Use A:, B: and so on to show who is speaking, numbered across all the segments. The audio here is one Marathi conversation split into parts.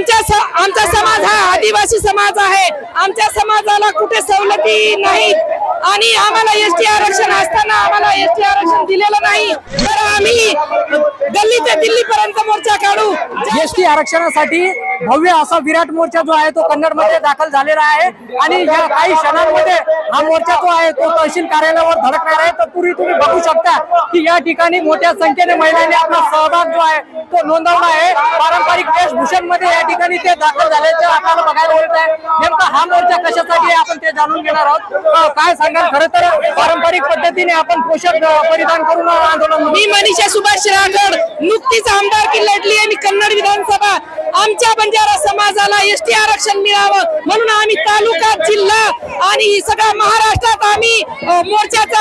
A: आमच्या स- आमचा समाज हा आदिवासी समाज आहे. आमच्या समाजाला कुठे सवलती नाहीत आणि आम्हाला एस टी आरक्षण असताना आम्हाला एस टी आरक्षण दिलेलं नाही. तर आम्ही दिल्ली ते दिल्ली पर्यंत मोर्चा काढू.
B: एसटी आरक्षणासाठी भव्य असा विराट मोर्चा जो आहे तो कन्नडमध्ये दाखल झालेला आहे. आणि या काही क्षणांमध्ये हा मोर्चा जो आहे तो तहसील कार्यालयावर धडकणार आहे. तर पूर्वी तुम्ही बघू शकता की या ठिकाणी मोठ्या संख्येने महिलांनी आपला सहभाग जो आहे तो नोंदवला आहे. पारंपरिक वेशभूषणमध्ये या ठिकाणी ते दाखल झाल्याचे आपल्याला बघायला मिळत आहे. नेमका हा मोर्चा कशासाठी आपण ते जाणून घेणार आहोत. काय सांगाल? खरं तर पारंपरिक पद्धतीने आपण पोषक परिधान करून आंदोलन
A: मी मनीषा सुभाष शिरागड नुकतीच आमदार लढली आणि कन्नड विधानसभा आमच्या बंजारा समाजाला एस टी आरक्षण मिळावं म्हणून आम्ही तालुका जिल्हा आणि सगळ्या महाराष्ट्रात आम्ही मोर्चाचं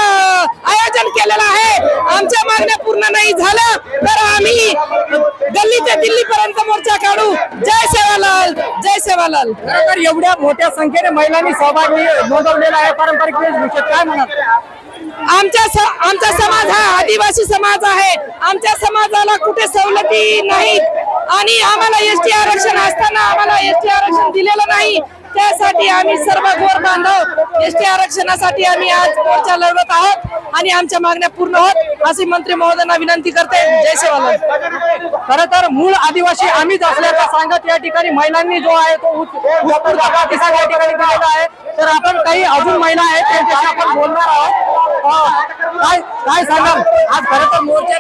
A: आयोजन केलेलं आहे. आमच्या मागण्या पूर्ण नाही झाल्या तर आम्ही गल्ली ते दिल्ली पर्यंत मोर्चा काढू. जय सेवालाल जय सेवालाल.
B: खरं तर एवढ्या मोठ्या संख्येने महिलांनी सहभाग नोंदवलेला आहे पारंपरिक काय म्हणत
A: आमच्या आमचा समाज हा आदिवासी समाज आहे. आमच्या समाजाला कुठे सवलती नाहीत आणि आम्हाला एस टी आरक्षण असताना आम्हाला एस टी आरक्षण दिलेलं नाही. त्यासाठी आम्ही सर्व घोर बांधव एस टी आरक्षणासाठी आम्ही आज मोर्चा लढवत आहोत आणि आमच्या मागण्या पूर्ण होत. अशी मंत्री महोदयांना विनंती करते. जय सेवालाल
B: खरं तर मूळ आदिवासी आम्हीच असल्याचा सांगत या ठिकाणी महिलांनी जो आहे तो उत- या ठिकाणी दिलेला आहे. तर आपण काही अजून महिला आहेत त्यांच्याशी आपण बोलणार आहोत. काय काय सांगाल? आज खरं तर मोर्चा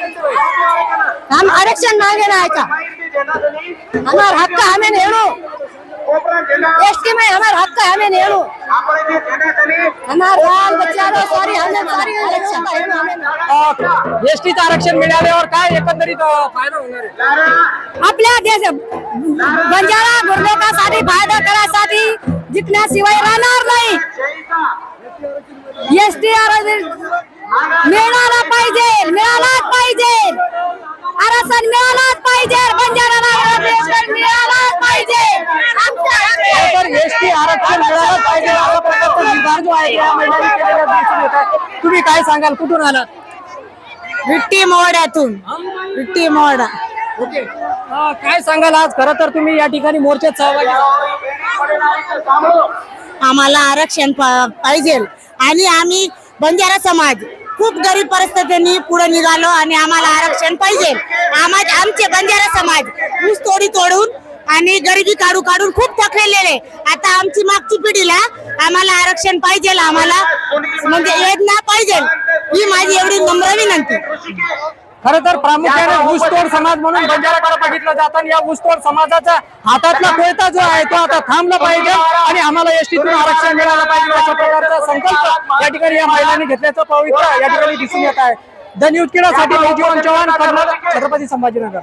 C: हम आरक्षण मांगे ना का हमार हक हमें नेणो. एसटी में हमार हक है हमें हमार बाल बच्चा सारी हमें सारी आरक्षण. है हमें
B: एसटीचं आरक्षण मिळाल्यावर काय एकंदरीत अं, फायदा होणार आहे?
C: आपल्या देश बंजारा बुर्लोकासाठी फायदा करासाठी जिंकण्याशिवाय राहणार नाही. एसटी मिळाला पाहिजे मिळालाच पाहिजे. आरक्षण मिळालाच पाहिजे बंजाराला आरक्षण मिळालाच पाहिजे.
B: एसटी आरक्षण मिळालं पाहिजे असा प्रकारचा निर्धार जो आहे या महिलांनी केलेला दिसून येत आहे. तुम्ही काय सांगाल कुठून आलात?
C: विट्टी मोहड्यातून. विट्टी मोहडा.
B: ओके. काय सांगाल आज? खरं तर तुम्ही या ठिकाणी मोर्चात सहभागी झाला.
C: आम्हाला आरक्षण पा- पाहिजे. आणि आम्ही बंजारा समाज खूप गरीब परिस्थितीने पुढे निघालो आणि आम्हाला आरक्षण पाहिजे. आम्हा आमचे बंजारा समाज ऊस तोडी तोडून आणि गरिबी काढू काढून खूप थकलेले आता आमची मागची पिढीला आम्हाला आरक्षण पाहिजे आम्हाला म्हणजे योजना पाहिजे. ही माझी एवढी नम्र विनंती.
B: खरं तर प्रामुख्याने ऊसतोड समाज म्हणून बंजाराकडे बघितलं जातं आणि या ऊसतोड समाजाचा हातातला कोयता जो आहे तो आता थांबला पाहिजे आणि आम्हाला एसटीतून आरक्षण मिळालं पाहिजे अशा प्रकारचा संकल्प या ठिकाणी या महिलांनी घेतल्याचं पवित्र या ठिकाणी दिसून येत आहे. द न्यूज किडासाठी मी जीवन चव्हाण कर्नाटक छत्रपती संभाजीनगर.